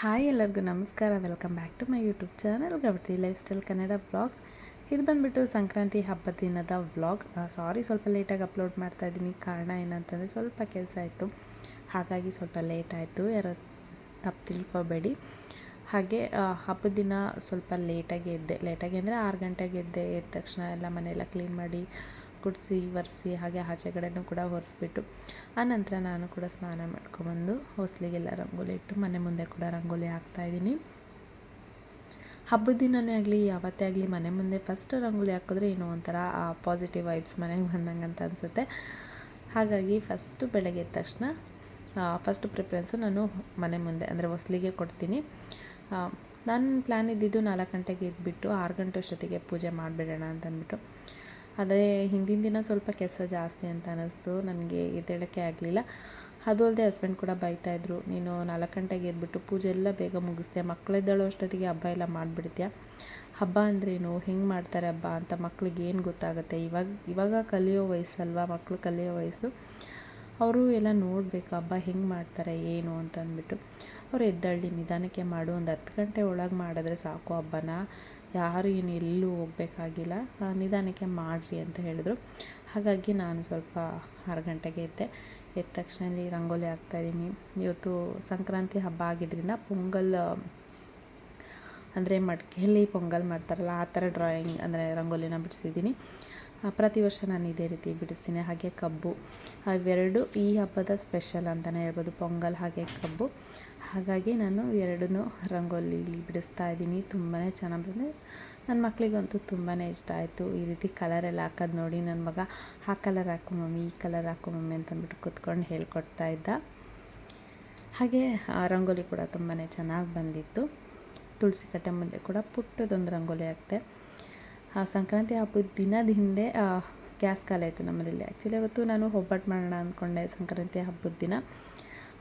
Hi ಎಲ್ಲರಿಗೂ ನಮಸ್ಕಾರ. Welcome back to my YouTube channel ಗವರ್ತಿ life style Kannada blogs ಇದು ಬಂದುಬಿಟ್ಟು ಸಂಕ್ರಾಂತಿ ಹಬ್ಬದ ದಿನದ ವ್ಲಾಗ್ ಸಾರಿ ಸ್ವಲ್ಪ ಲೇಟಾಗಿ ಅಪ್ಲೋಡ್ ಮಾಡ್ತಾ ಇದ್ದೀನಿ. ಕಾರಣ ಏನಂತಂದರೆ ಸ್ವಲ್ಪ ಕೆಲಸ ಆಯಿತು. ಹಾಗಾಗಿ ಸ್ವಲ್ಪ ಲೇಟ್ ಆಯಿತು. ಯಾರೋ ತಪ್ಪು ತಿಳ್ಕೊಬೇಡಿ. ಹಾಗೆ ಹಬ್ಬದ ದಿನ ಸ್ವಲ್ಪ ಲೇಟಾಗಿ ಎದ್ದೆ. ಲೇಟಾಗಿ ಅಂದರೆ ಆರು ಗಂಟೆಗೆ ಎದ್ದೆ. ಎದ್ದ ತಕ್ಷಣ ಎಲ್ಲ ಮನೆಯೆಲ್ಲ ಕ್ಲೀನ್ ಮಾಡಿ ಗುಡಿಸಿ ಒರೆಸಿ, ಹಾಗೆ ಆಚೆ ಕಡೆನೂ ಕೂಡ ಒರೆಸ್ಬಿಟ್ಟು, ಆನಂತರ ನಾನು ಕೂಡ ಸ್ನಾನ ಮಾಡ್ಕೊಬಂದು ಹೊಸ್ಲಿಗೆಲ್ಲ ರಂಗೋಲಿ ಇಟ್ಟು ಮನೆ ಮುಂದೆ ಕೂಡ ರಂಗೋಲಿ ಹಾಕ್ತಾಯಿದ್ದೀನಿ ಹಬ್ಬದ ದಿನವೇ ಆಗಲಿ, ಯಾವತ್ತೇ ಆಗಲಿ ಮನೆ ಮುಂದೆ ಫಸ್ಟ್ ರಂಗೋಲಿ ಹಾಕಿದ್ರೆ ಏನೋ ಒಂಥರ ಪಾಸಿಟಿವ್ ವೈಬ್ಸ್ ಮನೆಗೆ ಬಂದಂಗೆ ಅಂತ ಅನಿಸುತ್ತೆ. ಹಾಗಾಗಿ ಫಸ್ಟು ಬೆಳಗ್ಗೆ ಎದ್ದ ತಕ್ಷಣ ಫಸ್ಟ್ ಪ್ರಿಫರೆನ್ಸು ನಾನು ಮನೆ ಮುಂದೆ, ಅಂದರೆ ಹೊಸ್ಲಿಗೆ ಕೊಡ್ತೀನಿ. ನನ್ನ ಪ್ಲ್ಯಾನ್ ಇದ್ದಿದ್ದು ನಾಲ್ಕು ಗಂಟೆಗೆ ಎದ್ದುಬಿಟ್ಟು ಆರು ಗಂಟೆ ಅಷ್ಟೊತ್ತಿಗೆ ಪೂಜೆ ಮಾಡಿಬಿಡೋಣ ಅಂತ ಅಂದ್ಬಿಟ್ಟು ಆದರೆ ಹಿಂದಿನ ದಿನ ಸ್ವಲ್ಪ ಕೆಲಸ ಜಾಸ್ತಿ ಅಂತ ಅನ್ನಿಸ್ತು. ನನಗೆ ಎದ್ದೇಳೋಕ್ಕೆ ಆಗಲಿಲ್ಲ. ಅದು ಅಲ್ಲದೆ ಹಸ್ಬೆಂಡ್ ಕೂಡ ಬೈತಾಯಿದ್ರು ನೀನು ನಾಲ್ಕು ಗಂಟೆಗೆ ಎದ್ಬಿಟ್ಟು ಪೂಜೆ ಎಲ್ಲ ಬೇಗ ಮುಗಿಸ್ದೆ. ಮಕ್ಕಳಿದ್ದಾಳು ಅಷ್ಟೊತ್ತಿಗೆ ಹಬ್ಬ ಎಲ್ಲ ಮಾಡಿಬಿಡ್ತೀಯ? ಹಬ್ಬ ಅಂದ್ರೇನು? ಹೆಂಗೆ ಮಾಡ್ತಾರೆ ಹಬ್ಬ ಅಂತ ಮಕ್ಳಿಗೆ ಏನು ಗೊತ್ತಾಗುತ್ತೆ? ಇವಾಗ ಇವಾಗ ಕಲಿಯೋ ವಯಸ್ಸಲ್ವಾ? ಮಕ್ಕಳು ಕಲಿಯೋ ವಯಸ್ಸು? ಅವರು ಎಲ್ಲ ನೋಡಬೇಕು ಹಬ್ಬ ಹೆಂಗೆ ಮಾಡ್ತಾರೆ, ಏನು ಅಂತಂದ್ಬಿಟ್ಟು ಅವರು ಅವ್ರು ಎದ್ದಳ್ಳಿ ನಿಧಾನಕ್ಕೆ ಮಾಡು. ಒಂದು ಹತ್ತು ಗಂಟೆ ಒಳಗೆ ಮಾಡಿದ್ರೆ ಸಾಕು ಹಬ್ಬನ. ಯಾರು ಏನು ಎಲ್ಲೂ ಹೋಗಬೇಕಾಗಿಲ್ಲ. ನಿಧಾನಕ್ಕೆ ಮಾಡಿರಿ ಅಂತ ಹೇಳಿದ್ರು. ಹಾಗಾಗಿ ನಾನು ಸ್ವಲ್ಪ ಆರು ಗಂಟೆಗೆ ಎದ್ದೆ. ಎದ್ದ ತಕ್ಷಣ ಇಲ್ಲಿ ರಂಗೋಲಿ ಹಾಕ್ತಾಯಿದ್ದೀನಿ ಇವತ್ತು ಸಂಕ್ರಾಂತಿ ಹಬ್ಬ ಆಗಿದ್ದರಿಂದ ಪೊಂಗಲ್, ಅಂದರೆ ಮಡಿಕೆಯಲ್ಲಿ ಪೊಂಗಲ್ ಮಾಡ್ತಾರಲ್ಲ, ಆ ಥರ ಡ್ರಾಯಿಂಗ್, ಅಂದರೆ ರಂಗೋಲಿನ ಬಿಡಿಸಿದ್ದೀನಿ. ಪ್ರತಿ ವರ್ಷ ನಾನು ಇದೇ ರೀತಿ ಬಿಡಿಸ್ತೀನಿ. ಹಾಗೆ ಕಬ್ಬು. ಅವೆರಡು ಈ ಹಬ್ಬದ ಸ್ಪೆಷಲ್ ಅಂತಲೇ ಹೇಳ್ಬೋದು. ಪೊಂಗಲ್ ಹಾಗೆ ಕಬ್ಬು. ಹಾಗಾಗಿ ನಾನು ಎರಡನ್ನೂ ರಂಗೋಲಿಲಿ ಬಿಡಿಸ್ತಾ ಇದ್ದೀನಿ. ತುಂಬಾ ಚೆನ್ನಾಗಿ ಬಂದಿದೆ. ನನ್ನ ಮಕ್ಕಳಿಗಂತೂ ತುಂಬಾ ಇಷ್ಟ ಆಯಿತು. ಈ ರೀತಿ ಕಲರೆಲ್ಲ ಹಾಕೋದು ನೋಡಿ ನನ್ನ ಮಗ, ಆ ಕಲರ್ ಹಾಕು ಮಮ್ಮಿ, ಈ ಕಲರ್ ಹಾಕು ಮಮ್ಮಿ ಅಂತಂದ್ಬಿಟ್ಟು ಕೂತ್ಕೊಂಡು ಹೇಳ್ಕೊಡ್ತಾ ಇದ್ದ. ಹಾಗೆ, ಆ ರಂಗೋಲಿ ಕೂಡ ತುಂಬಾ ಚೆನ್ನಾಗಿ ಬಂದಿತ್ತು. ತುಳಸಿ ಕಟ್ಟೆ ಮುಂದೆ ಕೂಡ ಪುಟ್ಟದೊಂದು ರಂಗೋಲಿ ಹಾಕ್ತೆ ಆ ಸಂಕ್ರಾಂತಿ ಹಬ್ಬದ ದಿನದ ಹಿಂದೆ ಗ್ಯಾಸ್ ಖಾಲಿ ಆಯಿತು ನಮ್ಮಲ್ಲಿ. ಆ್ಯಕ್ಚುಲಿ ಅವತ್ತು ನಾನು ಒಬ್ಬಟ್ಟು ಮಾಡೋಣ ಅಂದ್ಕೊಂಡೆ ಸಂಕ್ರಾಂತಿ ಹಬ್ಬದ ದಿನ.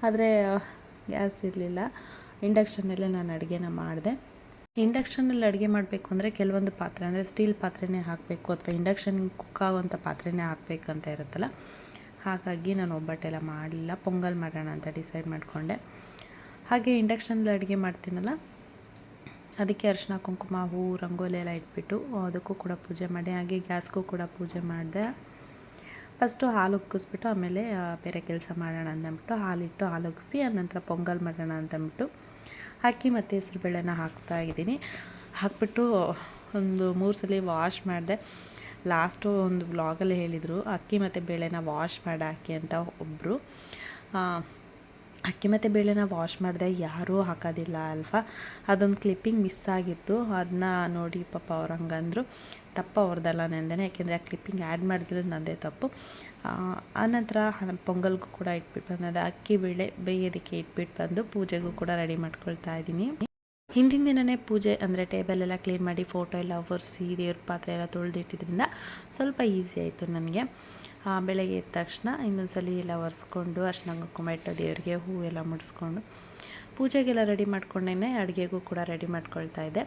ಆದರೆ ಗ್ಯಾಸ್ ಇರಲಿಲ್ಲ. ಇಂಡಕ್ಷನ್ನಲ್ಲೇ ನಾನು ಅಡುಗೆನ ಮಾಡಿದೆ. ಇಂಡಕ್ಷನಲ್ಲಿ ಅಡುಗೆ ಮಾಡಬೇಕು ಅಂದರೆ ಕೆಲವೊಂದು ಪಾತ್ರೆ, ಅಂದರೆ ಸ್ಟೀಲ್ ಪಾತ್ರೆನೇ ಹಾಕಬೇಕು ಅಥವಾ ಇಂಡಕ್ಷನ್ ಕುಕ್ ಆಗುವಂಥ ಪಾತ್ರೆನೇ ಹಾಕಬೇಕಂತ ಇರುತ್ತಲ್ಲ. ಹಾಗಾಗಿ ನಾನು ಒಬ್ಬಟ್ಟೆಲ್ಲ ಮಾಡಲಿಲ್ಲ. ಪೊಂಗಲ್ ಮಾಡೋಣ ಅಂತ ಡಿಸೈಡ್ ಮಾಡಿಕೊಂಡೆ. ಹಾಗೆ ಇಂಡಕ್ಷನಲ್ಲಿ ಅಡುಗೆ ಮಾಡ್ತೀನಲ್ಲ, ಅದಕ್ಕೆ ಅರಿಶಿನ ಕುಂಕುಮ ಹೂವು ರಂಗೋಲಿ ಎಲ್ಲ ಇಟ್ಬಿಟ್ಟು ಅದಕ್ಕೂ ಕೂಡ ಪೂಜೆ ಮಾಡಿ. ಹಾಗೆ ಗ್ಯಾಸ್ಗೂ ಕೂಡ ಪೂಜೆ ಮಾಡಿದೆ. ಫಸ್ಟು ಹಾಲು ಉಕ್ಕಿಸ್ಬಿಟ್ಟು ಆಮೇಲೆ ಬೇರೆ ಕೆಲಸ ಮಾಡೋಣ ಅಂದ್ಬಿಟ್ಟು ಹಾಲಿಟ್ಟು ಹಾಲು ಉಗ್ಸಿ ಆನಂತರ ಪೊಂಗಲ್ ಮಾಡೋಣ ಅಂತಂದ್ಬಿಟ್ಟು ಅಕ್ಕಿ ಮತ್ತು ಹೆಸ್ರುಬೇಳೆನ ಹಾಕ್ತಾ ಇದ್ದೀನಿ. ಹಾಕ್ಬಿಟ್ಟು ಒಂದು ಮೂರು ಸಲ ವಾಶ್ ಮಾಡಿದೆ. ಲಾಸ್ಟು ಒಂದು ಬ್ಲಾಗಲ್ಲಿ ಹೇಳಿದರು, ಅಕ್ಕಿ ಮತ್ತು ಬೇಳೆನ ವಾಶ್ ಮಾಡಿ ಹಾಕಿ ಅಂತ ಒಬ್ಬರು ಅಕ್ಕಿ ಮತ್ತು ಬೇಳೆನ ವಾಶ್ ಮಾಡಿದೆ, ಯಾರೂ ಹಾಕೋದಿಲ್ಲ ಅಲ್ವಾ? ಅದೊಂದು ಕ್ಲಿಪ್ಪಿಂಗ್ ಮಿಸ್ ಆಗಿತ್ತು. ಅದನ್ನ ನೋಡಿ ಪಾಪ ಅವ್ರು ಹಂಗಂದ್ರು. ತಪ್ಪು ಅವ್ರದ್ದಲ್ಲ ನಂದೇನೆ, ಯಾಕೆಂದರೆ ಆ ಕ್ಲಿಪ್ಪಿಂಗ್ ಆ್ಯಡ್ ಮಾಡಿದ್ರೆ ನಂದೇ ತಪ್ಪು. ಆನಂತರ ಪೊಂಗಲ್ಗೂ ಕೂಡ ಇಟ್ಬಿಟ್ಟು ಬಂದದ ಅಕ್ಕಿ, ಬೇಳೆ ಬೇಯೋದಕ್ಕೆ ಇಟ್ಬಿಟ್ಟು ಬಂದು ಪೂಜೆಗೂ ಕೂಡ ರೆಡಿ ಮಾಡ್ಕೊಳ್ತಾ ಇದ್ದೀನಿ. ಹಿಂದಿನ ದಿನವೇ ಪೂಜೆ ಅಂದರೆ ಟೇಬಲ್ ಎಲ್ಲ ಕ್ಲೀನ್ ಮಾಡಿ ಫೋಟೋ ಎಲ್ಲ ಒರೆಸಿ ದೇವ್ರ ಪಾತ್ರೆ ಎಲ್ಲ ತೊಳೆದಿಟ್ಟಿದ್ರಿಂದ ಸ್ವಲ್ಪ ಈಸಿ ಆಯಿತು ನನಗೆ ಬೆಳಗ್ಗೆ ಎದ್ದ ತಕ್ಷಣ ಇನ್ನೊಂದ್ಸಲಿ ಎಲ್ಲ ಒರೆಸ್ಕೊಂಡು ಅರ್ಶನ ಕುಂಕುಮ ಇಟ್ಟು ದೇವ್ರಿಗೆ ಹೂವು ಎಲ್ಲ ಮುಡಿಸ್ಕೊಂಡು ಪೂಜೆಗೆಲ್ಲ ರೆಡಿ ಮಾಡ್ಕೊಂಡೇ ಅಡುಗೆಗೂ ಕೂಡ ರೆಡಿ ಮಾಡ್ಕೊಳ್ತಾ ಇದ್ದೆ.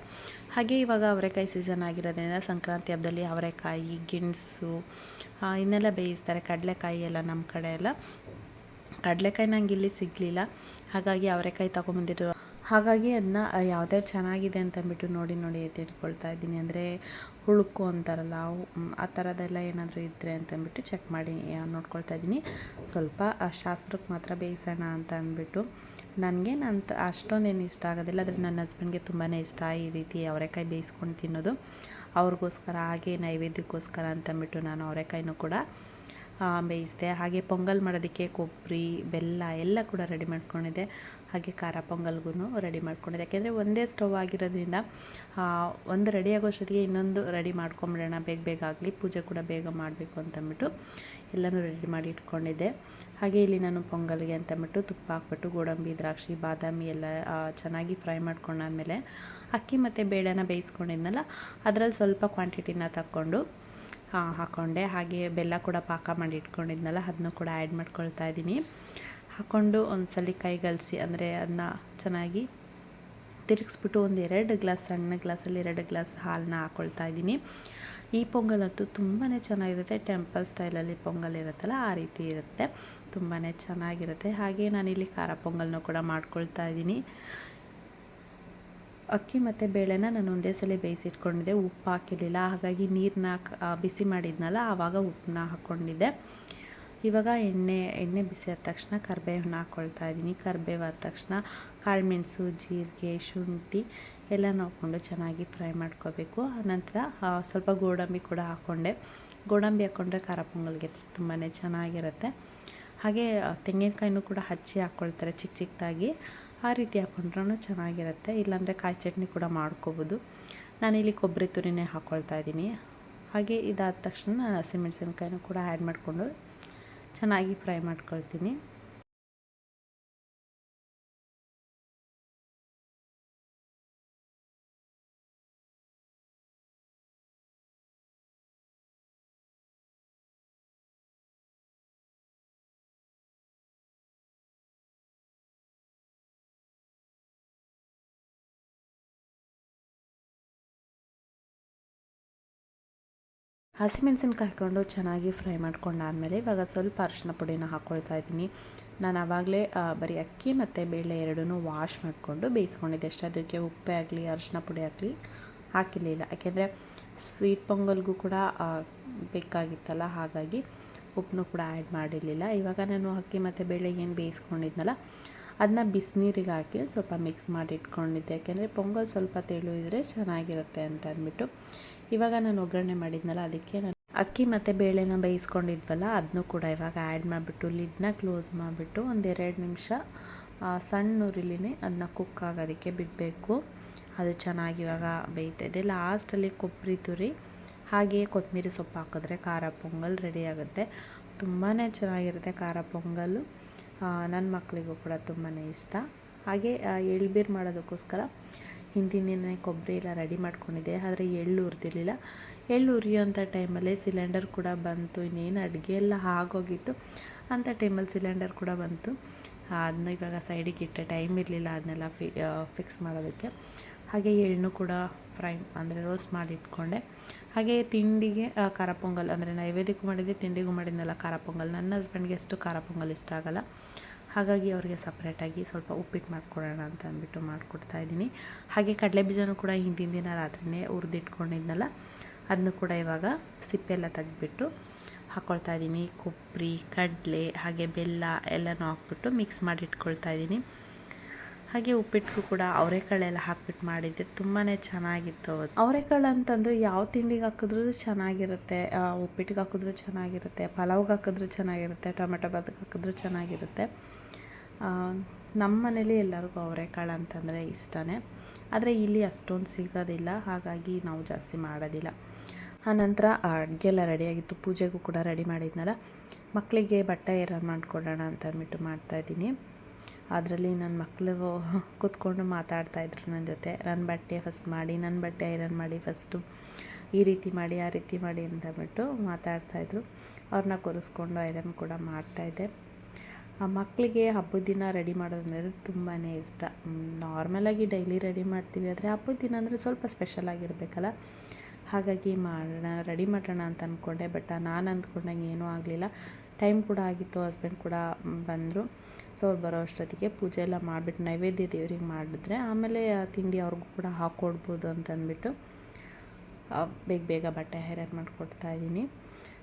ಹಾಗೆ ಇವಾಗ ಅವರೆಕಾಯಿ ಸೀಸನ್ ಆಗಿರೋದ್ರಿಂದ ಸಂಕ್ರಾಂತಿ ಹಬ್ಬದಲ್ಲಿ ಅವರೆಕಾಯಿ, ಗಿಣಸು ಇನ್ನೆಲ್ಲ ಬೇಯಿಸ್ತಾರೆ. ಕಡಲೆಕಾಯಿ ಎಲ್ಲ ನಮ್ಮ ಕಡೆ ಎಲ್ಲ. ಕಡಲೆಕಾಯಿ ನಂಗೆ ಇಲ್ಲಿ ಸಿಗಲಿಲ್ಲ. ಹಾಗಾಗಿ ಅವರೆಕಾಯಿ ತೊಗೊಂಬಂದಿರೋ ಹಾಗಾಗಿ ಅದನ್ನ ಯಾವುದೇ ಚೆನ್ನಾಗಿದೆ ಅಂತಂದ್ಬಿಟ್ಟು ನೋಡಿ ನೋಡಿ ಎತ್ತಿಟ್ಕೊಳ್ತಾ ಇದ್ದೀನಿ. ಅಂದರೆ ಹುಳುಕು ಅಂತಾರಲ್ಲ ಆ ಥರದ್ದೆಲ್ಲ ಏನಾದರೂ ಇದ್ದರೆ ಅಂತಂದ್ಬಿಟ್ಟು ಚೆಕ್ ಮಾಡಿ ನೋಡ್ಕೊಳ್ತಾ ಇದ್ದೀನಿ. ಸ್ವಲ್ಪ ಆ, ಶಾಸ್ತ್ರಕ್ಕೆ ಮಾತ್ರ ಬೇಯಿಸೋಣ ಅಂತ ಅಂದ್ಬಿಟ್ಟು. ನನಗೆ ನಾನು ಅಷ್ಟೊಂದೇನು ಇಷ್ಟ ಆಗೋದಿಲ್ಲ. ಆದರೆ ನನ್ನ ಹಸ್ಬೆಂಡ್ಗೆ ತುಂಬಾ ಇಷ್ಟ ಈ ರೀತಿ ಅವರೆಕಾಯಿ ಬೇಯಿಸ್ಕೊಂಡು ತಿನ್ನೋದು. ಅವ್ರಿಗೋಸ್ಕರ ಹಾಗೆ ನೈವೇದ್ಯಕ್ಕೋಸ್ಕರ ಅಂತಂದ್ಬಿಟ್ಟು ನಾನು ಅವರೆಕಾಯಿನೂ ಕೂಡ ಬೇಯಿಸಿದೆ ಹಾಗೆ ಪೊಂಗಲ್ ಮಾಡೋದಕ್ಕೆ ಕೊಬ್ಬರಿ, ಬೆಲ್ಲ ಎಲ್ಲ ಕೂಡ ರೆಡಿ ಮಾಡ್ಕೊಂಡಿದ್ದೆ. ಹಾಗೆ ಖಾರ ಪೊಂಗಲ್ಗೂ ರೆಡಿ ಮಾಡ್ಕೊಂಡಿದ್ದೆ. ಯಾಕೆಂದರೆ ಒಂದೇ ಸ್ಟವ್ ಆಗಿರೋದ್ರಿಂದ ಒಂದು ರೆಡಿ ಆಗೋಷ್ಟೊತ್ತಿಗೆ ಇನ್ನೊಂದು ರೆಡಿ ಮಾಡ್ಕೊಂಬಿಡೋಣ. ಬೇಗ ಬೇಗ ಆಗಲಿ, ಪೂಜೆ ಕೂಡ ಬೇಗ ಮಾಡಬೇಕು ಅಂತಂದ್ಬಿಟ್ಟು ಎಲ್ಲನೂ ರೆಡಿ ಮಾಡಿ ಇಟ್ಕೊಂಡಿದ್ದೆ. ಹಾಗೆ ಇಲ್ಲಿ ನಾನು ಪೊಂಗಲ್ಗೆ ಅಂತಂದ್ಬಿಟ್ಟು ತುಪ್ಪ ಹಾಕ್ಬಿಟ್ಟು, ಗೋಡಂಬಿ, ದ್ರಾಕ್ಷಿ, ಬಾದಾಮಿ ಎಲ್ಲ ಚೆನ್ನಾಗಿ ಫ್ರೈ ಮಾಡ್ಕೊಂಡಾದ್ಮೇಲೆ ಅಕ್ಕಿ ಮತ್ತು ಬೇಳೆನ ಬೇಯಿಸ್ಕೊಂಡಿದ್ನಲ್ಲ, ಅದರಲ್ಲಿ ಸ್ವಲ್ಪ ಕ್ವಾಂಟಿಟಿನ ತಕ್ಕೊಂಡು ಹಾಕ್ಕೊಂಡೆ ಹಾಗೆ ಬೆಲ್ಲ ಕೂಡ ಪಾಕ ಮಾಡಿ ಇಟ್ಕೊಂಡಿದ್ನಲ್ಲ ಅದನ್ನು ಕೂಡ ಆ್ಯಡ್ ಮಾಡ್ಕೊಳ್ತಾ ಇದ್ದೀನಿ. ಹಾಕ್ಕೊಂಡು ಒಂದು ಸಲ ಕೈಗಲಸಿ ಅಂದರೆ ಅದನ್ನ ಚೆನ್ನಾಗಿ ತಿರುಗಿಸ್ಬಿಟ್ಟು ಒಂದು ಎರಡು ಗ್ಲಾಸ್, ಸಣ್ಣ ಗ್ಲಾಸಲ್ಲಿ ಎರಡು ಗ್ಲಾಸ್ ಹಾಲನ್ನ ಹಾಕ್ಕೊಳ್ತಾ ಇದ್ದೀನಿ. ಈ ಪೊಂಗಲ್ ಅಂತೂ ತುಂಬಾ ಚೆನ್ನಾಗಿರುತ್ತೆ. ಟೆಂಪಲ್ ಸ್ಟೈಲಲ್ಲಿ ಪೊಂಗಲ್ ಇರುತ್ತಲ್ಲ, ಆ ರೀತಿ ಇರುತ್ತೆ. ತುಂಬಾ ಚೆನ್ನಾಗಿರುತ್ತೆ. ಹಾಗೆ ನಾನಿಲ್ಲಿ ಖಾರ ಪೊಂಗಲ್ನ ಕೂಡ ಮಾಡ್ಕೊಳ್ತಾ ಇದ್ದೀನಿ. ಅಕ್ಕಿ ಮತ್ತು ಬೇಳೆನ ನಾನು ಒಂದೇ ಸಲ ಬೇಯಿಸಿಟ್ಕೊಂಡಿದ್ದೆ. ಉಪ್ಪು ಹಾಕಿರಲಿಲ್ಲ. ಹಾಗಾಗಿ ನೀರನ್ನ ಬಿಸಿ ಮಾಡಿದ್ನಲ್ಲ, ಆವಾಗ ಉಪ್ಪನ್ನ ಹಾಕ್ಕೊಂಡಿದ್ದೆ ಇವಾಗ ಎಣ್ಣೆ ಎಣ್ಣೆ ಬಿಸಿ ಆದ ತಕ್ಷಣ ಕರಿಬೇವನ್ನ ಹಾಕ್ಕೊಳ್ತಾ ಇದ್ದೀನಿ. ಕರಿಬೇವು ಆದ ತಕ್ಷಣ ಕಾಳುಮೆಣಸು, ಜೀರಿಗೆ, ಶುಂಠಿ ಎಲ್ಲನೂ ಹಾಕ್ಕೊಂಡು ಚೆನ್ನಾಗಿ ಫ್ರೈ ಮಾಡ್ಕೋಬೇಕು. ಆನಂತರ ಸ್ವಲ್ಪ ಗೋಡಂಬಿ ಕೂಡ ಹಾಕ್ಕೊಂಡೆ. ಗೋಡಂಬಿ ಹಾಕ್ಕೊಂಡ್ರೆ ಖಾರ ಪೊಂಗಲ್ಗೆ ತುಂಬಾ ಚೆನ್ನಾಗಿರುತ್ತೆ. ಹಾಗೆ ತೆಂಗಿನಕಾಯಿನೂ ಕೂಡ ಹಚ್ಚಿ ಹಾಕ್ಕೊಳ್ತಾರೆ ಚಿಕ್ಕ ಚಿಕ್ಕದಾಗಿ ಆ ರೀತಿ ಹಾಕ್ಕೊಂಡ್ರೂ ಚೆನ್ನಾಗಿರುತ್ತೆ. ಇಲ್ಲಾಂದರೆ ಕಾಯಿ ಚಟ್ನಿ ಕೂಡ ಮಾಡ್ಕೋಬೋದು. ನಾನಿಲ್ಲಿ ಕೊಬ್ಬರಿ ತುರಿನೇ ಹಾಕ್ಕೊಳ್ತಾ ಇದ್ದೀನಿ. ಹಾಗೆ ಇದಾದ ತಕ್ಷಣ ಹಸಿಮೆಣ್ಸಿನ್ಕಾಯಿನೂ ಕೂಡ ಆ್ಯಡ್ ಮಾಡಿಕೊಂಡು ಚೆನ್ನಾಗಿ ಫ್ರೈ ಮಾಡ್ಕೊಳ್ತೀನಿ. ಹಸಿಮೆಣ್ಸಿನ್ಕಾಯಿ ಹಾಕ್ಕೊಂಡು ಚೆನ್ನಾಗಿ ಫ್ರೈ ಮಾಡ್ಕೊಂಡಾದಮೇಲೆ ಇವಾಗ ಸ್ವಲ್ಪ ಅರಶಿನ ಪುಡಿನ ಹಾಕ್ಕೊಳ್ತಾ ಇದ್ದೀನಿ. ನಾನು ಆವಾಗಲೇ ಬರೀ ಅಕ್ಕಿ ಮತ್ತು ಬೇಳೆ ಎರಡೂ ವಾಶ್ ಮಾಡಿಕೊಂಡು ಬೇಯಿಸ್ಕೊಂಡಿದ್ದೆ ಅಷ್ಟೇ. ಅದಕ್ಕೆ ಉಪ್ಪೇ ಆಗಲಿ ಅರಶಿನ ಪುಡಿ ಆಗಲಿ ಹಾಕಿರಲಿಲ್ಲ ಯಾಕೆಂದರೆ ಸ್ವೀಟ್ ಪೊಂಗಲ್ಗೂ ಕೂಡ ಬೇಕಾಗಿತ್ತಲ್ಲ, ಹಾಗಾಗಿ ಉಪ್ಪನ್ನು ಕೂಡ ಆ್ಯಡ್ ಮಾಡಿರಲಿಲ್ಲ. ಇವಾಗ ನಾನು ಅಕ್ಕಿ ಮತ್ತು ಬೇಳೆ ಏನು ಬೇಯಿಸ್ಕೊಂಡಿದ್ನಲ್ಲ ಅದನ್ನ ಬಿಸಿನೀರಿಗೆ ಹಾಕಿ ಸ್ವಲ್ಪ ಮಿಕ್ಸ್ ಮಾಡಿ ಇಟ್ಕೊಂಡಿದ್ದೆ. ಯಾಕೆಂದರೆ ಪೊಂಗಲ್ ಸ್ವಲ್ಪ ತೆಳು ಇದ್ದರೆ ಚೆನ್ನಾಗಿರುತ್ತೆ ಅಂತ ಅಂದ್ಬಿಟ್ಟು. ಇವಾಗ ನಾನು ಒಗ್ಗರಣೆ ಮಾಡಿದ್ನಲ್ಲ, ಅದಕ್ಕೆ ನಾನು ಅಕ್ಕಿ ಮತ್ತು ಬೇಳೆನ ಬೇಯಿಸ್ಕೊಂಡಿದ್ವಲ್ಲ ಅದನ್ನೂ ಕೂಡ ಇವಾಗ ಆ್ಯಡ್ ಮಾಡಿಬಿಟ್ಟು ಲಿಡ್ನ ಕ್ಲೋಸ್ ಮಾಡಿಬಿಟ್ಟು ಒಂದೆರಡು ನಿಮಿಷ ಸಣ್ಣ ಉರಿಲಿನೇ ಅದನ್ನ ಕುಕ್ ಆಗೋದಕ್ಕೆ ಬಿಡಬೇಕು. ಅದು ಚೆನ್ನಾಗಿ ಇವಾಗ ಬೇಯ್ತಾಯಿದೆ ಲಾಸ್ಟಲ್ಲಿ ಕೊಬ್ಬರಿ ತುರಿ, ಹಾಗೆಯೇ ಕೊತ್ತಂಬರಿ ಸೊಪ್ಪು ಹಾಕಿದ್ರೆ ಖಾರ ಪೊಂಗಲ್ ರೆಡಿ ಆಗುತ್ತೆ. ತುಂಬಾ ಚೆನ್ನಾಗಿರುತ್ತೆ ಖಾರ ಪೊಂಗಲ್ಲು ನನ್ನ ಮಕ್ಕಳಿಗೂ ಕೂಡ ತುಂಬಾ ಇಷ್ಟ. ಹಾಗೆ ಎಳ್ಬೀರ್ ಮಾಡೋದಕ್ಕೋಸ್ಕರ ಹಿಂದಿನ ದಿನ ಕೊಬ್ಬರಿ ಎಲ್ಲ ರೆಡಿ ಮಾಡ್ಕೊಂಡಿದ್ದೆ, ಆದರೆ ಎಳ್ಳು ಉರಿದಿರಲಿಲ್ಲ. ಎಳ್ಳು ಉರಿಯೋಂಥ ಟೈಮಲ್ಲೇ ಸಿಲಿಂಡರ್ ಕೂಡ ಬಂತು, ಇನ್ನೇನು ಅಡುಗೆ ಎಲ್ಲ ಆಗೋಗಿತ್ತು. ಅಂಥ ಟೈಮಲ್ಲಿ ಸಿಲಿಂಡರ್ ಕೂಡ ಬಂತು. ಅದನ್ನ ಇವಾಗ ಸೈಡಿಗೆ ಇಟ್ಟ ಟೈಮ್ ಇರಲಿಲ್ಲ ಅದನ್ನೆಲ್ಲ ಫಿ ಫಿಕ್ಸ್ ಮಾಡೋದಕ್ಕೆ. ಹಾಗೆ ಎಳ್ಳು ಕೂಡ ಫ್ರೈ ಅಂದರೆ ರೋಸ್ಟ್ ಮಾಡಿ ಇಟ್ಕೊಂಡೆ ಹಾಗೆ ತಿಂಡಿಗೆ ಖಾರ ಪೊಂಗಲ್ ಅಂದರೆ ನೈವೇದ್ಯಕ್ಕೂ ಮಾಡಿದ್ದೆ, ತಿಂಡಿಗೂ ಮಾಡಿದ್ನಲ್ಲ ಖಾರ ಪೊಂಗಲ್. ನನ್ನ ಹಸ್ಬೆಂಡ್ಗೆ ಅಷ್ಟು ಖಾರ ಪೊಂಗಲ್ ಇಷ್ಟ ಆಗಲ್ಲ. ಹಾಗಾಗಿ ಅವರಿಗೆ ಸಪ್ರೇಟಾಗಿ ಸ್ವಲ್ಪ ಉಪ್ಪಿಟ್ಟು ಮಾಡ್ಕೊಡೋಣ ಅಂತ ಅಂದ್ಬಿಟ್ಟು ಮಾಡಿಕೊಡ್ತಾ ಇದ್ದೀನಿ. ಹಾಗೆ ಕಡಲೆ ಬೀಜನೂ ಕೂಡ ಹಿಂದಿನ ದಿನ ರಾತ್ರಿಯೇ ಹುರಿದಿಟ್ಕೊಂಡಿದ್ನಲ್ಲ ಅದನ್ನು ಕೂಡ ಇವಾಗ ಸಿಪ್ಪೆಲ್ಲ ತೆಗೆದ್ಬಿಟ್ಟು ಹಾಕ್ಕೊಳ್ತಾ ಇದ್ದೀನಿ. ಕೊಬ್ಬರಿ, ಕಡಲೆ, ಹಾಗೆ ಬೆಲ್ಲ ಎಲ್ಲನೂ ಹಾಕ್ಬಿಟ್ಟು ಮಿಕ್ಸ್ ಮಾಡಿ ಇಟ್ಕೊಳ್ತಾ ಇದ್ದೀನಿ. ಹಾಗೆ ಉಪ್ಪಿಟ್ಟಿಗೂ ಕೂಡ ಅವರೆಕಾಳೆಲ್ಲ ಹಾಕ್ಬಿಟ್ಟು ಮಾಡಿದ್ದೆ. ತುಂಬಾ ಚೆನ್ನಾಗಿತ್ತು ಅವರೆಕಾಳು ಅಂತಂದರೆ ಯಾವ ತಿಂಡಿಗೆ ಹಾಕಿದ್ರೂ ಚೆನ್ನಾಗಿರುತ್ತೆ. ಉಪ್ಪಿಟ್ಟಿಗೆ ಹಾಕಿದ್ರೂ ಚೆನ್ನಾಗಿರುತ್ತೆ. ಪಲಾವ್ಗೆ ಹಾಕಿದ್ರೂ ಚೆನ್ನಾಗಿರುತ್ತೆ. ಟೊಮೆಟೊ ಬಾತ್ಗೆ ಹಾಕಿದ್ರೂ ಚೆನ್ನಾಗಿರುತ್ತೆ. ನಮ್ಮ ಮನೇಲಿ ಎಲ್ಲರಿಗೂ ಅವರೆಕಾಳು ಅಂತಂದರೆ ಇಷ್ಟನೇ. ಆದರೆ ಇಲ್ಲಿ ಅಷ್ಟೊಂದು ಸಿಗೋದಿಲ್ಲ. ಹಾಗಾಗಿ ನಾವು ಜಾಸ್ತಿ ಮಾಡೋದಿಲ್ಲ. ಆನಂತರ ಅಡುಗೆ ಎಲ್ಲ ರೆಡಿಯಾಗಿತ್ತು. ಪೂಜೆಗೂ ಕೂಡ ರೆಡಿ ಮಾಡಿದ್ನಲ್ಲ. ಮಕ್ಕಳಿಗೆ ಬಟ್ಟೆ ಏರ ಮಾಡಿಕೊಡೋಣ ಅಂತ ಅಂದ್ಬಿಟ್ಟು ಮಾಡ್ತಾಯಿದ್ದೀನಿ ಅದರಲ್ಲಿ ನನ್ನ ಮಕ್ಕಳು ಕೂತ್ಕೊಂಡು ಮಾತಾಡ್ತಾಯಿದ್ರು ನನ್ನ ಜೊತೆ. ನನ್ನ ಬಟ್ಟೆ ಫಸ್ಟ್ ಮಾಡಿ ನನ್ನ ಬಟ್ಟೆ ಐರನ್ ಮಾಡಿ ಫಸ್ಟು ಈ ರೀತಿ ಮಾಡಿ, ಆ ರೀತಿ ಮಾಡಿ ಅಂತ ಅಂತಬಿಟ್ಟು ಮಾತಾಡ್ತಾಯಿದ್ರು ಅವ್ರನ್ನ ಕೂರಿಸ್ಕೊಂಡು ಐರನ್ ಕೂಡ ಮಾಡ್ತಾಯಿದ್ದೆ ಆ ಮಕ್ಕಳಿಗೆ ಹಬ್ಬದ ದಿನ ರೆಡಿ ಮಾಡೋದಂದರೆ ತುಂಬಾ ಇಷ್ಟ. ನಾರ್ಮಲಾಗಿ ಡೈಲಿ ರೆಡಿ ಮಾಡ್ತೀವಿ. ಆದರೆ ಹಬ್ಬದ ದಿನ ಅಂದರೆ ಸ್ವಲ್ಪ ಸ್ಪೆಷಲ್ ಆಗಿರಬೇಕಲ್ಲ. ಹಾಗಾಗಿ ಮಾಡೋಣ, ರೆಡಿ ಮಾಡೋಣ ಅಂತ ಅಂದ್ಕೊಂಡೆ ಬಟ್ ನಾನು ಅಂದ್ಕೊಂಡಂಗೆ ಏನೂ ಆಗಲಿಲ್ಲ. ಟೈಮ್ ಕೂಡ ಆಗಿತ್ತು, ಹಸ್ಬೆಂಡ್ ಕೂಡ ಬಂದರು. ಸೊ ಅವ್ರು ಬರೋ ಅಷ್ಟೊತ್ತಿಗೆ ಪೂಜೆ ಎಲ್ಲ ಮಾಡಿಬಿಟ್ಟು ನೈವೇದ್ಯ ದೇವ್ರಿಗೆ ಮಾಡಿದ್ರೆ ಆಮೇಲೆ ತಿಂಡಿ ಅವ್ರಿಗೂ ಕೂಡ ಹಾಕ್ಕೊಡ್ಬೋದು ಅಂತಂದ್ಬಿಟ್ಟು ಬೇಗ ಬೇಗ ಬಟ್ಟೆ ಹೈರನ್ ಮಾಡಿಕೊಡ್ತಾ ಇದ್ದೀನಿ.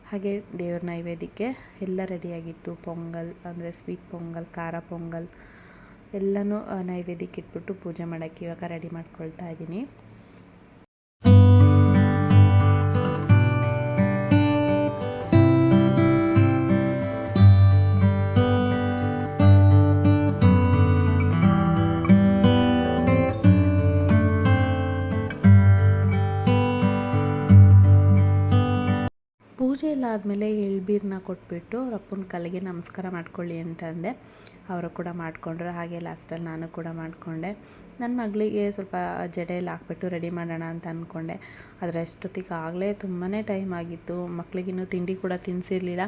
ಹಾಗೆ ದೇವ್ರ ನೈವೇದ್ಯಕ್ಕೆ ಎಲ್ಲ ರೆಡಿಯಾಗಿತ್ತು. ಪೊಂಗಲ್ ಅಂದರೆ ಸ್ವೀಟ್ ಪೊಂಗಲ್, ಖಾರ ಪೊಂಗಲ್ ಎಲ್ಲನೂ ನೈವೇದ್ಯಕ್ಕೆ ಇಟ್ಬಿಟ್ಟು ಪೂಜೆ ಮಾಡೋಕ್ಕೆ ಇವಾಗ ರೆಡಿ ಮಾಡ್ಕೊಳ್ತಾ ಇದ್ದೀನಿ. ಆದಮೇಲೆ ಎಳ್ಬೀರನ್ನ ಕೊಟ್ಬಿಟ್ಟು ಅವ್ರ ಅಪ್ಪನ ಕಲ್ಲಿಗೆ ನಮಸ್ಕಾರ ಮಾಡ್ಕೊಳ್ಳಿ ಅಂತಂದೆ. ಅವರು ಕೂಡ ಮಾಡಿಕೊಂಡ್ರು. ಹಾಗೆ ಲಾಸ್ಟಲ್ಲಿ ನಾನು ಕೂಡ ಮಾಡಿಕೊಂಡೆ. ನನ್ನ ಮಗಳಿಗೆ ಸ್ವಲ್ಪ ಜಡೆಯಲ್ಲಿ ಹಾಕ್ಬಿಟ್ಟು ರೆಡಿ ಮಾಡೋಣ ಅಂತ ಅಂದ್ಕೊಂಡೆ ಆದರೆ ಅಷ್ಟೊತ್ತಿಗೆ ಆಗಲೇ ತುಂಬಾ ಟೈಮ್ ಆಗಿತ್ತು. ಮಕ್ಕಳಿಗಿನ್ನೂ ತಿಂಡಿ ಕೂಡ ತಿನ್ನಿಸಿರ್ಲಿಲ್ಲ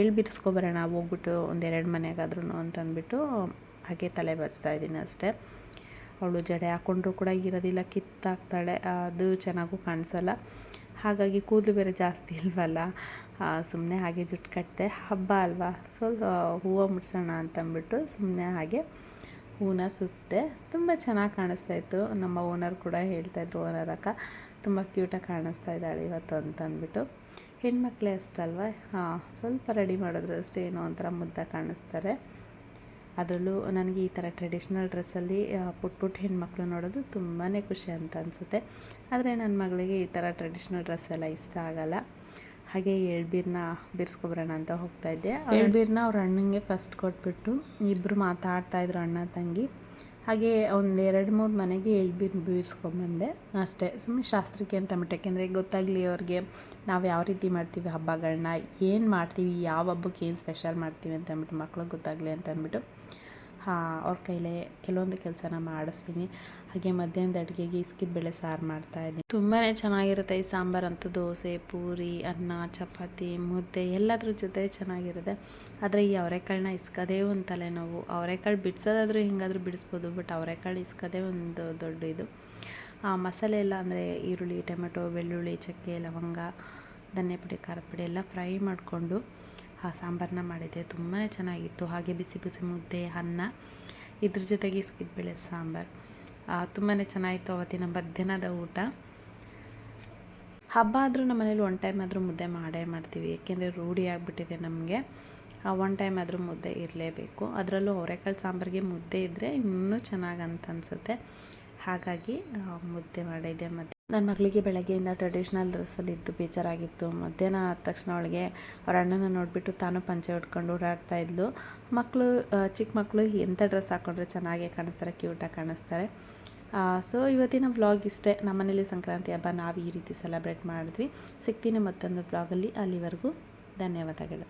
ಎಳ್ಳು ಬಿಡಿಸ್ಕೊಬರೋಣ ಹೋಗ್ಬಿಟ್ಟು ಒಂದೆರಡು ಮನೆಗಾದ್ರೂ ಅಂತಂದ್ಬಿಟ್ಟು ಹಾಗೆ ತಲೆ ಬರ್ಸ್ತಾ ಇದ್ದೀನಿ ಅಷ್ಟೇ. ಅವಳು ಜಡೆ ಹಾಕ್ಕೊಂಡ್ರು ಕೂಡ ಇರೋದಿಲ್ಲ, ಕಿತ್ತಾಕ್ತಾಳೆ. ಅದು ಚೆನ್ನಾಗೂ ಕಾಣಿಸಲ್ಲ. ಹಾಗಾಗಿ ಕೂದಲು ಬೇರೆ ಜಾಸ್ತಿ ಇಲ್ವಲ್ಲ? ಸುಮ್ಮನೆ ಹಾಗೆ ಜುಟ್ಟು ಕಟ್ಟಿದೆ ಹಬ್ಬ ಅಲ್ವಾ? ಸೊ ಹೂವು ಮುಡ್ಸೋಣ ಅಂತಂದ್ಬಿಟ್ಟು ಸುಮ್ಮನೆ ಹಾಗೆ ಹೂನ ಸುತ್ತೆ. ತುಂಬ ಚೆನ್ನಾಗಿ ಕಾಣಿಸ್ತಾ ಇತ್ತು. ನಮ್ಮ ಓನರ್ ಕೂಡ ಹೇಳ್ತಾಯಿದ್ರು ಓನರ್ ಅಕ್ಕ, ತುಂಬ ಕ್ಯೂಟಾಗಿ ಕಾಣಿಸ್ತಾ ಇದ್ದಾಳೆ ಇವತ್ತು ಅಂತ ಅಂದ್ಬಿಟ್ಟು ಹೆಣ್ಮಕ್ಳೇ ಅಷ್ಟಲ್ವ? ಹಾಂ ಸ್ವಲ್ಪ ರೆಡಿ ಮಾಡಿದ್ರು ಅಷ್ಟೇ ಏನೋ ಒಂಥರ ಮುದ್ದೆ ಕಾಣಿಸ್ತಾರೆ. ಅದರಲ್ಲೂ ನನಗೆ ಈ ಥರ ಟ್ರೆಡಿಷ್ನಲ್ ಡ್ರೆಸ್ಸಲ್ಲಿ ಪುಟ್ ಪುಟ್ ಹೆಣ್ಮಕ್ಳು ನೋಡೋದು ತುಂಬಾ ಖುಷಿ ಅಂತ ಅನಿಸುತ್ತೆ. ಆದರೆ ನನ್ನ ಮಗಳಿಗೆ ಈ ಥರ ಟ್ರೆಡಿಷ್ನಲ್ ಡ್ರೆಸ್ ಎಲ್ಲ ಇಷ್ಟ ಆಗಲ್ಲ. ಹಾಗೆ ಎಳ್ಬೀರ್ನ ಬಿರ್ಸ್ಕೊಬರೋಣ ಅಂತ ಹೋಗ್ತಾ ಇದ್ದೆ. ಎಳ್ಬೀರನ್ನ ಅವ್ರ ಅಣ್ಣಂಗೆ ಫಸ್ಟ್ ಕೊಟ್ಬಿಟ್ಟು ಇಬ್ಬರು ಮಾತಾಡ್ತಾಯಿದ್ರು ಅಣ್ಣ ತಂಗಿ. ಹಾಗೆ ಒಂದು ಎರಡು ಮೂರು ಮನೆಗೆ ಎಳ್ಬೀನು ಬೀರ್ಸ್ಕೊಂಡ್ಬಂದೆ ಅಷ್ಟೇ ಸುಮ್ಮನೆ ಶಾಸ್ತ್ರಕ್ಕೆ ಅಂತ ಮಟ್ಟಕ್ಕೆ. ಯಾಕೆಂದರೆ ಗೊತ್ತಾಗಲಿ ಅವ್ರಿಗೆ ನಾವು ಯಾವ ರೀತಿ ಮಾಡ್ತೀವಿ ಹಬ್ಬಗಳನ್ನ ಏನು ಮಾಡ್ತೀವಿ, ಯಾವ ಹಬ್ಬಕ್ಕೆ ಏನು ಸ್ಪೆಷಲ್ ಮಾಡ್ತೀವಿ ಅಂತ ಅಂದ್ಬಿಟ್ಟು ಮಕ್ಳಿಗೆ ಗೊತ್ತಾಗಲಿ ಅಂತ ಅಂದ್ಬಿಟ್ಟು, ಹಾಂ, ಅವ್ರ ಕೈಲೇ ಕೆಲವೊಂದು ಕೆಲಸನ ಮಾಡಿಸ್ತೀನಿ. ಹಾಗೆ ಮಧ್ಯಾಹ್ನದ ಅಡುಗೆಗೆ ಇಸ್ಕಿದ ಬೇಳೆ ಸಾರು ಮಾಡ್ತಾಯಿದ್ದೀನಿ ತುಂಬಾ ಚೆನ್ನಾಗಿರುತ್ತೆ ಈ ಸಾಂಬಾರಂತೂ ದೋಸೆ, ಪೂರಿ, ಅನ್ನ, ಚಪಾತಿ, ಮುದ್ದೆ ಎಲ್ಲದ್ರ ಜೊತೆ ಚೆನ್ನಾಗಿರುತ್ತೆ. ಆದರೆ ಈ ಅವರೆಕಾಳನ್ನ ಇಸ್ಕೋದೇ ಒಂದು ತಲೆನೋವು. ಅವರೆಕಾಳು ಬಿಡ್ಸೋದಾದರೂ ಹೆಂಗಾದರೂ ಬಿಡಿಸ್ಬೋದು, ಬಟ್ ಅವರೆಕಾಳು ಇಸ್ಕೋದೇ ಒಂದು ದೊಡ್ಡ ಇದು. ಆ ಮಸಾಲೆ ಎಲ್ಲ ಅಂದರೆ ಈರುಳ್ಳಿ, ಟೊಮೆಟೊ, ಬೆಳ್ಳುಳ್ಳಿ, ಚಕ್ಕೆ, ಲವಂಗ, ಧನ್ಯ ಪುಡಿ, ಖಾರದ ಪುಡಿ ಎಲ್ಲ ಫ್ರೈ ಮಾಡಿಕೊಂಡು ಆ ಸಾಂಬಾರನ್ನ ಮಾಡಿದ್ದೆ. ತುಂಬಾ ಚೆನ್ನಾಗಿತ್ತು. ಹಾಗೆ ಬಿಸಿ ಬಿಸಿ ಮುದ್ದೆ, ಅನ್ನ, ಇದ್ರ ಜೊತೆಗೆ ಇಸ್ಕಿದ್ಬೇಳೆ ಸಾಂಬಾರು. ತುಂಬಾ ಚೆನ್ನಾಗಿತ್ತು ಅವತ್ತಿನ ಮಧ್ಯಾಹ್ನದ ಊಟ. ಹಬ್ಬ ಆದರೂ ನಮ್ಮ ಮನೇಲಿ ಒನ್ ಟೈಮ್ ಆದರೂ ಮುದ್ದೆ ಮಾಡೇ ಮಾಡ್ತೀವಿ, ಏಕೆಂದರೆ ರೂಢಿ ಆಗಿಬಿಟ್ಟಿದೆ ನಮಗೆ. ಒನ್ ಟೈಮ್ ಆದರೂ ಮುದ್ದೆ ಇರಲೇಬೇಕು. ಅದರಲ್ಲೂ ಅವರೆಕಾಳು ಸಾಂಬಾರಿಗೆ ಮುದ್ದೆ ಇದ್ದರೆ ಇನ್ನೂ ಚೆನ್ನಾಗಿ ಅಂತ ಅನಿಸುತ್ತೆ. ಹಾಗಾಗಿ ಮುದ್ದೆ ಮಾಡಿದ್ದೆ ಮತ್ತು ನನ್ನ ಮಗಳಿಗೆ ಬೆಳಗ್ಗೆಯಿಂದ ಟ್ರೆಡಿಷ್ನಲ್ ಡ್ರೆಸ್ಸಲ್ಲಿ ಇದ್ದು ಬೇಜಾರಾಗಿತ್ತು. ಮಧ್ಯಾಹ್ನ ಆದ ತಕ್ಷಣ ಅವಳಿಗೆ ಅವ್ರ ಅಣ್ಣನ ನೋಡಿಬಿಟ್ಟು ತಾನು ಪಂಚೆ ಉಟ್ಕೊಂಡು ಓಡಾಡ್ತಾ ಇದ್ಲು. ಮಕ್ಕಳು ಚಿಕ್ಕ ಮಕ್ಕಳು ಎಂಥ ಡ್ರೆಸ್ ಹಾಕ್ಕೊಂಡ್ರೆ ಚೆನ್ನಾಗೇ ಕಾಣಿಸ್ತಾರೆ ಕ್ಯೂಟಾಗಿ ಕಾಣಿಸ್ತಾರೆ. ಸೊ ಇವತ್ತಿನ ವ್ಲಾಗ್ ಇಷ್ಟೇ. ನಮ್ಮನೇಲಿ ಸಂಕ್ರಾಂತಿ ಹಬ್ಬ ನಾವು ಈ ರೀತಿ ಸೆಲೆಬ್ರೇಟ್ ಮಾಡಿದ್ವಿ. ಸಿಗ್ತೀನಿ ಮತ್ತೊಂದು ಬ್ಲಾಗಲ್ಲಿ ಅಲ್ಲಿವರೆಗೂ ಧನ್ಯವಾದಗಳು.